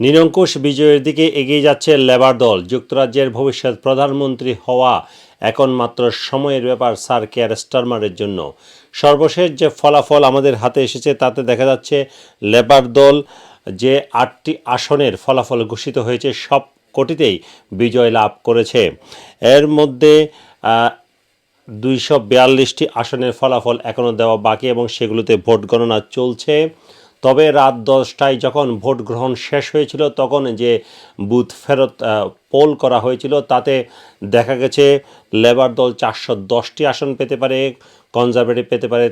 নিরঙ্কুশ বিজয়ের দিকে এগিয়ে যাচ্ছে লেবার দল। যুক্তরাজ্যের ভবিষ্যৎ প্রধানমন্ত্রী হওয়া এখন মাত্র সময়ের ব্যাপার স্যার কেয়ার স্টারমারের জন্য। সর্বশেষ যে ফলাফল আমাদের হাতে এসেছে, তাতে দেখা যাচ্ছে লেবার দল যে আটটি আসনের ফলাফল ঘোষিত হয়েছে, সব কোটিতেই বিজয় লাভ করেছে। এর মধ্যে দুইশো বিয়াল্লিশটি আসনের ফলাফল এখনও দেওয়া বাকি এবং সেগুলোতে ভোট গণনা চলছে। তবে রাত দশটায় যখন ভোট গ্রহণ শেষ হয়েছিল, তখন যে বুথ ফেরত পোল করা হয়েছিল, তাতে দেখা গেছে লেবার দল চারশো দশটি আসন পেতে পারে, কনজারভেটিভ পেতে পারে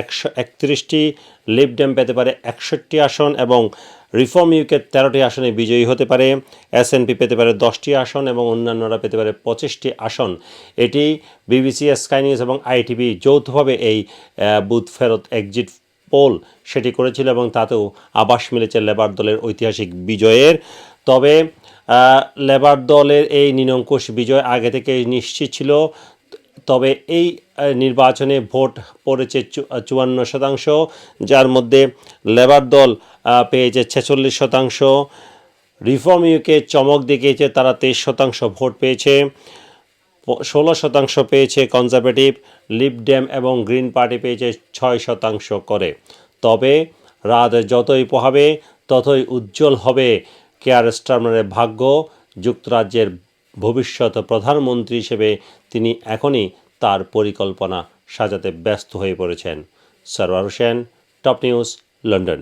একশো একত্রিশটি লিভ ডেম পেতে পারে একষট্টি আসন এবং রিফর্ম ইউকে তেরোটি আসনে বিজয়ী হতে পারে এসএনপি পেতে পারে দশটি আসন এবং অন্যান্যরা পেতে পারে পঁচিশটি আসন। এটি বিবিসি, স্কাই নিউজ এবং আইটিভি যৌথভাবে এই বুথ ফেরত এক্সিট পোল সেটি করেছিল এবং তাতেও আবাস মিলেছে লেবার দলের ঐতিহাসিক বিজয়ের। তবে লেবার দলের এই নিরঙ্কুশ বিজয় আগে থেকে নিশ্চিত ছিল। তবে এই নির্বাচনে ভোট পড়েছে চুয়ান্ন শতাংশ, যার মধ্যে লেবার দল পেয়েছে ছেচল্লিশ শতাংশ। রিফর্ম ইউকে চমক দেখিয়েছে তারা তেইশ শতাংশ ভোট পেয়েছে। ষোলো শতাংশ পেয়েছে কনজারভেটিভ লিব ডেম এবং গ্রিন পার্টি পেয়েছে ছয় শতাংশ করে। তবে রাত যতই পোহাবে, ততই উজ্জ্বল হবে কেয়ার স্টারমারের ভাগ্য। যুক্তরাজ্যের ভবিষ্যৎ প্রধানমন্ত্রী হিসেবে তিনি এখনই তার পরিকল্পনা সাজাতে ব্যস্ত হয়ে পড়েছেন। Sarwar Hossain, top news, London.